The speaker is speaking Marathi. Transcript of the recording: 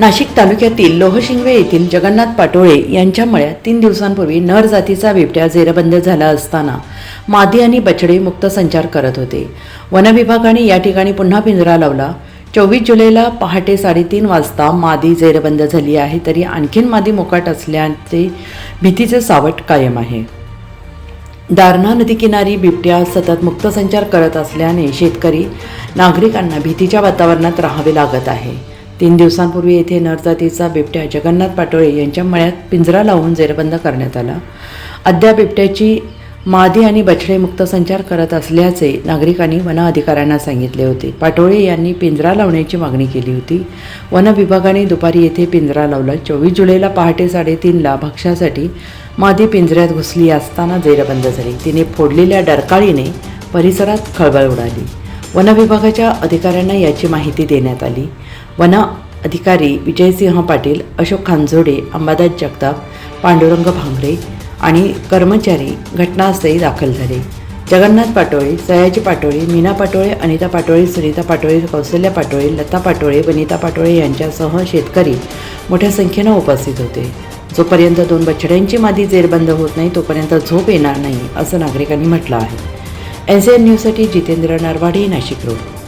नाशिक तालुक्यातील लोहशिंगवे येथील जगन्नाथ पाटोळे यांच्या मळ्यात तीन दिवसांपूर्वी नर जातीचा बिबट्या जेरबंद झाला असताना मादी आणि बछडे मुक्त संचार करत होते. वनविभागाने या ठिकाणी पुन्हा पिंजरा लावला. चोवीस जुलैला पहाटे साडेतीन वाजता मादी जेरबंद झाली आहे तरी आणखीन मादी मोकाट असल्याचे भीतीचे सावट कायम आहे. दारणा नदीकिनारी बिबट्या सतत मुक्त संचार करत असल्याने शेतकरी नागरिकांना भीतीच्या वातावरणात राहावे लागत आहे. तीन दिवसांपूर्वी येथे नरजातीचा बिबट्या जगन्नाथ पाटोळे यांच्या मळ्यात पिंजरा लावून जेरबंद करण्यात आला. अद्याप बिबट्याची मादी आणि बछडे मुक्त संचार करत असल्याचे नागरिकांनी वन अधिकाऱ्यांना सांगितले होते. पाटोळे यांनी पिंजरा लावण्याची मागणी केली होती. वन विभागाने दुपारी येथे पिंजरा लावला. चोवीस जुलैला पहाटे साडेतीनला भक्ष्यासाठी मादी पिंजऱ्यात घुसली असताना जेरबंद झाली. तिने फोडलेल्या डरकाळीने परिसरात खळबळ उडाली. वनविभागाच्या अधिकाऱ्यांना याची माहिती देण्यात आली. वन अधिकारी विजयसिंह पाटील अशोक खांजोडे अंबादास जगताप पांडुरंग भांगरे आणि कर्मचारी घटनास्थळी दाखल झाले. जगन्नाथ पाटोळे सयाजी पाटोळे मीना पाटोळे अनिता पाटोळे सुनीता पाटोळे कौशल्या पाटोळे लता पाटोळे वनिता पाटोळे यांच्यासह शेतकरी मोठ्या संख्येनं उपस्थित होते. जोपर्यंत दोन बछड्यांची मादी जेरबंद होत नाही तोपर्यंत झोप येणार नाही असं नागरिकांनी म्हटलं आहे. एन सी एन न्यूजसाठी जितेंद्र नरवाडे नाशिक रोड.